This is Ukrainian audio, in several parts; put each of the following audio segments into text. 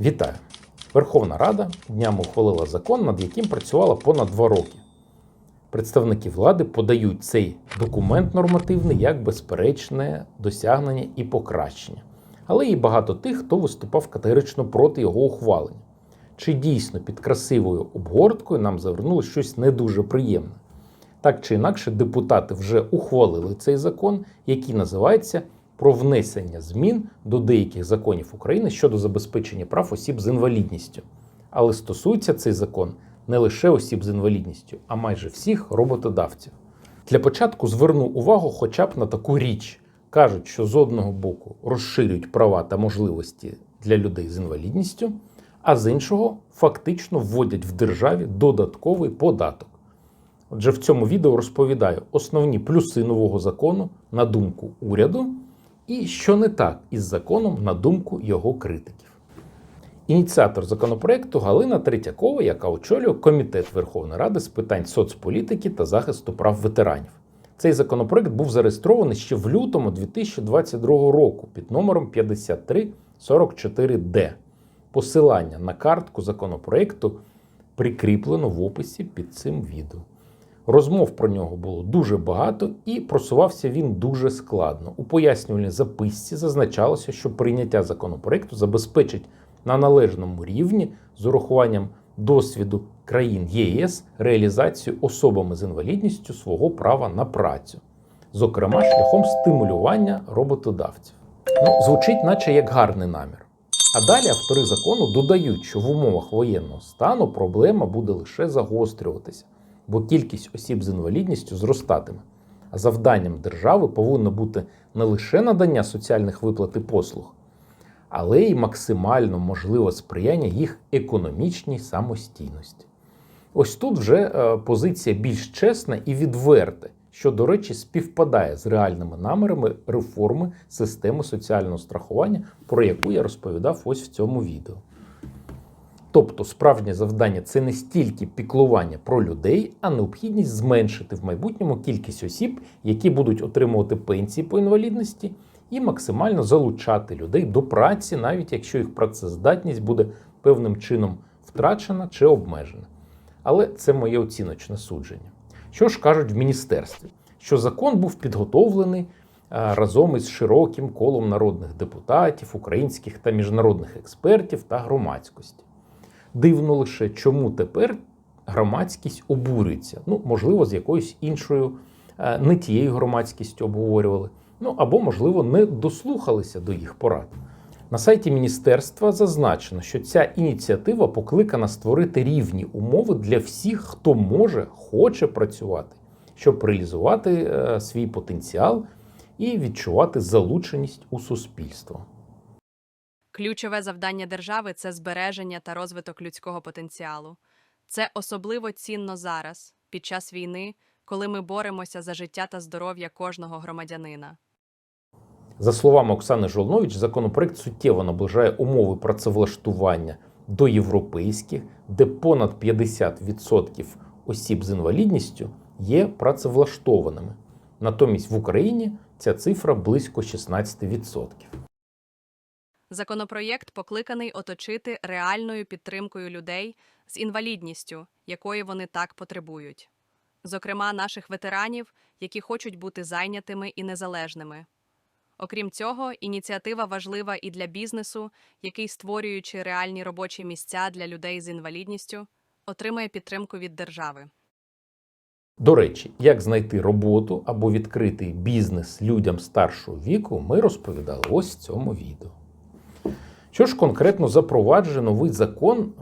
Вітаю! Верховна Рада днями ухвалила закон, над яким працювала понад два роки. Представники влади подають цей документ нормативний як безперечне досягнення і покращення. Але є багато тих, хто виступав категорично проти його ухвалення. Чи дійсно під красивою обгорткою нам завернуло щось не дуже приємне? Так чи інакше, депутати вже ухвалили цей закон, який називається про внесення змін до деяких законів України щодо забезпечення прав осіб з інвалідністю. Але стосується цей закон не лише осіб з інвалідністю, а майже всіх роботодавців. Для початку зверну увагу хоча б на таку річ. Кажуть, що з одного боку розширюють права та можливості для людей з інвалідністю, а з іншого фактично вводять в державі додатковий податок. Отже, в цьому відео розповідаю основні плюси нового закону на думку уряду і що не так із законом на думку його критиків. Ініціатор законопроекту Галина Третьякова, яка очолює Комітет Верховної Ради з питань соцполітики та захисту прав ветеранів. Цей законопроект був зареєстрований ще в лютому 2022 року під номером 5344Д. Посилання на картку законопроекту прикріплено в описі під цим відео. Розмов про нього було дуже багато і просувався він дуже складно. У пояснювальній записці зазначалося, що прийняття законопроекту забезпечить на належному рівні з урахуванням досвіду країн ЄС реалізацію особами з інвалідністю свого права на працю, зокрема шляхом стимулювання роботодавців. Ну, звучить, наче як гарний намір. А далі автори закону додають, що в умовах воєнного стану проблема буде лише загострюватися, бо кількість осіб з інвалідністю зростатиме. А завданням держави повинно бути не лише надання соціальних виплат і послуг, але й максимально можливе сприяння їх економічній самостійності. Ось тут вже е, позиція більш чесна і відверта, що, до речі, співпадає з реальними намірами реформи системи соціального страхування, про яку я розповідав ось в цьому відео. Тобто, справжнє завдання це не стільки піклування про людей, а необхідність зменшити в майбутньому кількість осіб, які будуть отримувати пенсії по інвалідності, і максимально залучати людей до праці, навіть якщо їх працездатність буде певним чином втрачена чи обмежена. Але це моє оціночне судження. Що ж кажуть в міністерстві? Що закон був підготовлений разом із широким колом народних депутатів, українських та міжнародних експертів та громадськості. Дивно лише, чому тепер громадськість обурюється. Ну, можливо, з якоюсь іншою, е, не тією громадськістю обговорювали. Ну або, можливо, не дослухалися до їх порад. На сайті міністерства зазначено, що ця ініціатива покликана створити рівні умови для всіх, хто може, хоче працювати, щоб реалізувати е, свій потенціал і відчувати залученість у суспільство. Ключове завдання держави це збереження та розвиток людського потенціалу. Це особливо цінно зараз, під час війни, коли ми боремося за життя та здоров'я кожного громадянина. За словами Оксани Жолнович, законопроект суттєво наближає умови працевлаштування до європейських, де понад 50% осіб з інвалідністю є працевлаштованими. Натомість в Україні ця цифра близько 16%. Законопроєкт покликаний оточити реальною підтримкою людей з інвалідністю, якої вони так потребують, зокрема наших ветеранів, які хочуть бути зайнятими і незалежними. Окрім цього, ініціатива важлива і для бізнесу, який, створюючи реальні робочі місця для людей з інвалідністю, отримає підтримку від держави. До речі, як знайти роботу або відкрити бізнес людям старшого віку, ми розповідали ось в цьому відео. Що ж конкретно запроваджує новий закон,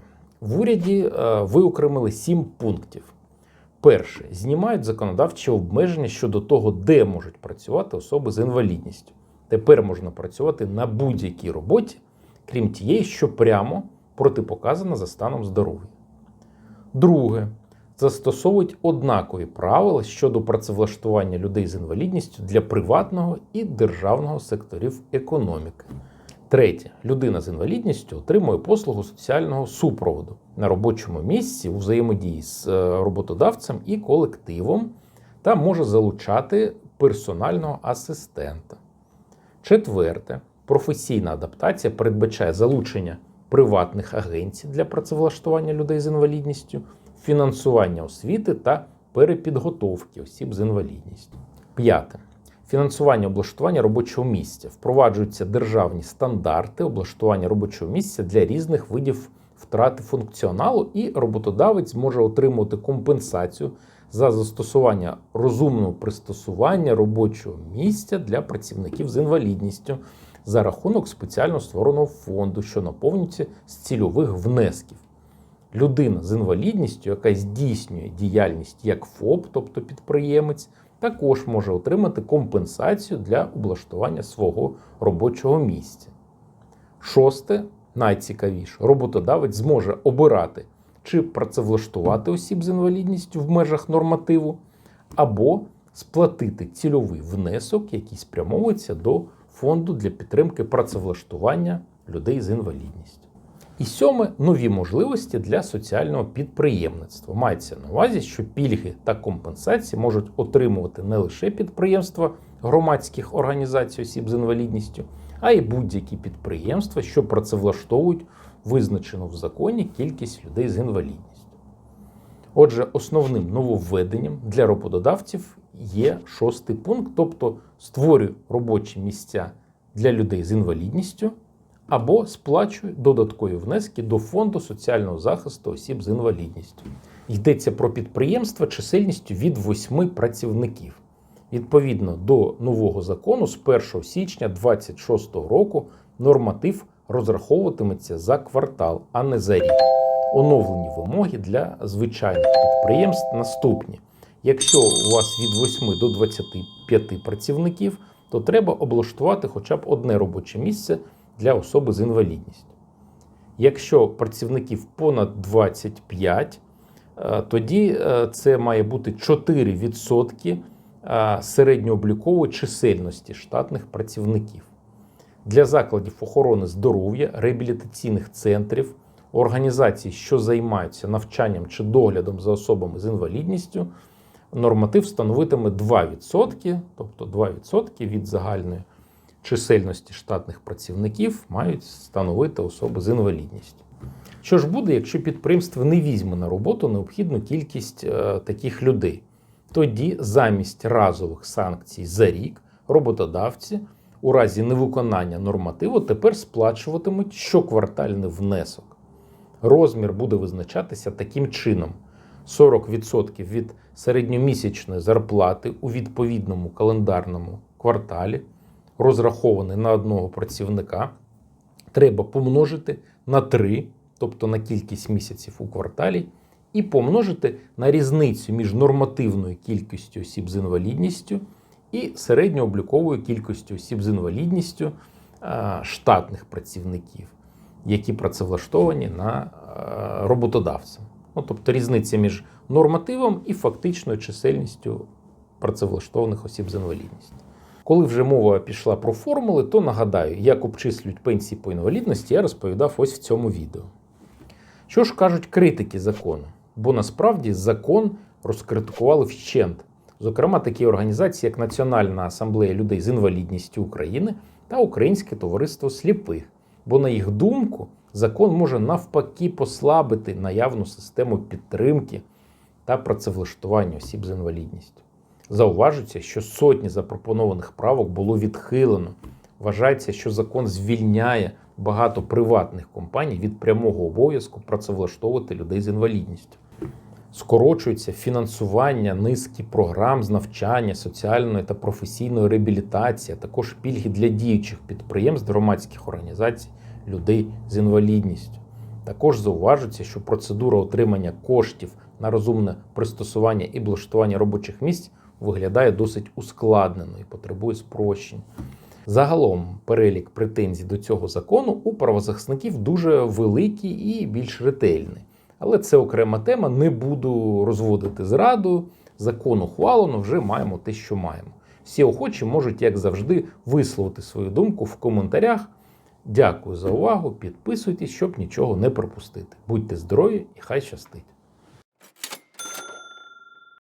в уряді е, виокремили сім пунктів. Перше, знімають законодавчі обмеження щодо того, де можуть працювати особи з інвалідністю. Тепер можна працювати на будь-якій роботі, крім тієї, що прямо протипоказана за станом здоров'я. Друге, застосовують однакові правила щодо працевлаштування людей з інвалідністю для приватного і державного секторів економіки. Третє, людина з інвалідністю отримує послугу соціального супроводу на робочому місці у взаємодії з е, роботодавцем і колективом та може залучати персонального асистента. Четверте, професійна адаптація передбачає залучення приватних агенцій для працевлаштування людей з інвалідністю, фінансування освіти та перепідготовки осіб з інвалідністю. П'яте. Фінансування облаштування робочого місця. Впроваджуються державні стандарти облаштування робочого місця для різних видів втрати функціоналу, і роботодавець може отримувати компенсацію за застосування розумного пристосування робочого місця для працівників з інвалідністю за рахунок спеціально створеного фонду, що наповнюється з цільових внесків. Людина з інвалідністю, яка здійснює діяльність як ФОП, тобто підприємець, також може отримати компенсацію для облаштування свого робочого місця. Шосте, найцікавіше, роботодавець зможе обирати, чи працевлаштувати осіб з інвалідністю в межах нормативу, або сплатити цільовий внесок, який спрямовується до фонду для підтримки працевлаштування людей з інвалідністю. І сьоме нові можливості для соціального підприємництва. Мається на увазі, що пільги та компенсації можуть отримувати не лише підприємства громадських організацій осіб з інвалідністю, а й будь-які підприємства, що працевлаштовують визначену в законі кількість людей з інвалідністю. Отже, основним нововведенням для роботодавців є шостий пункт, тобто створює робочі місця для людей з інвалідністю або сплачує додаткові внески до фонду соціального захисту осіб з інвалідністю. Йдеться про підприємства чисельністю від 8 працівників. Відповідно до нового закону, з 1 січня 2026 року норматив розраховуватиметься за квартал, а не за рік. Оновлені вимоги для звичайних підприємств наступні. Якщо у вас від 8 до 25 працівників, то треба облаштувати хоча б одне робоче місце для особи з інвалідністю. Якщо працівників понад 25, е, тоді е, це має бути 4% е, середньооблікової чисельності штатних працівників. Для закладів охорони здоров'я, реабілітаційних центрів, організацій, що займаються навчанням чи доглядом за особами з інвалідністю, норматив становитиме 2%, тобто 2% від загальної чисельності штатних працівників мають становити особи з інвалідністю. Що ж буде, якщо підприємство не візьме на роботу необхідну кількість е, таких людей? Тоді замість разових санкцій за рік роботодавці у разі невиконання нормативу тепер сплачуватимуть щоквартальний внесок. Розмір буде визначатися таким чином: 40% від середньомісячної зарплати у відповідному календарному кварталі, розрахований на одного працівника, треба помножити на 3, тобто на кількість місяців у кварталі, і помножити на різницю між нормативною кількістю осіб з інвалідністю і середньообліковою кількістю осіб з інвалідністю штатних працівників, які працевлаштовані на а, роботодавцем. Ну, тобто різниця між нормативом і фактичною чисельністю працевлаштованих осіб з інвалідністю. Коли вже мова пішла про формули, то нагадаю, як обчислюють пенсії по інвалідності, я розповідав ось в цьому відео. Що ж кажуть критики закону? Бо насправді закон розкритикували вщент. Зокрема, такі організації, як Національна асамблея людей з інвалідністю України та Українське товариство сліпих. Бо, на їх думку, закон може навпаки послабити наявну систему підтримки та працевлаштування осіб з інвалідністю. Зауважується, що сотні запропонованих правок було відхилено. Вважається, що закон звільняє багато приватних компаній від прямого обов'язку працевлаштовувати людей з інвалідністю. Скорочується фінансування низки програм з навчання, соціальної та професійної реабілітації, а також пільги для діючих підприємств, громадських організацій, людей з інвалідністю. Також зауважується, що процедура отримання коштів на розумне пристосування і облаштування робочих місць виглядає досить ускладнено і потребує спрощень. Загалом перелік претензій до цього закону у правозахисників дуже великий і більш ретельний. Але це окрема тема. Не буду розводити зраду. Закон ухвалено, вже маємо те, що маємо. Всі охочі можуть, як завжди, висловити свою думку в коментарях. Дякую за увагу. Підписуйтесь, щоб нічого не пропустити. Будьте здорові і хай щастить!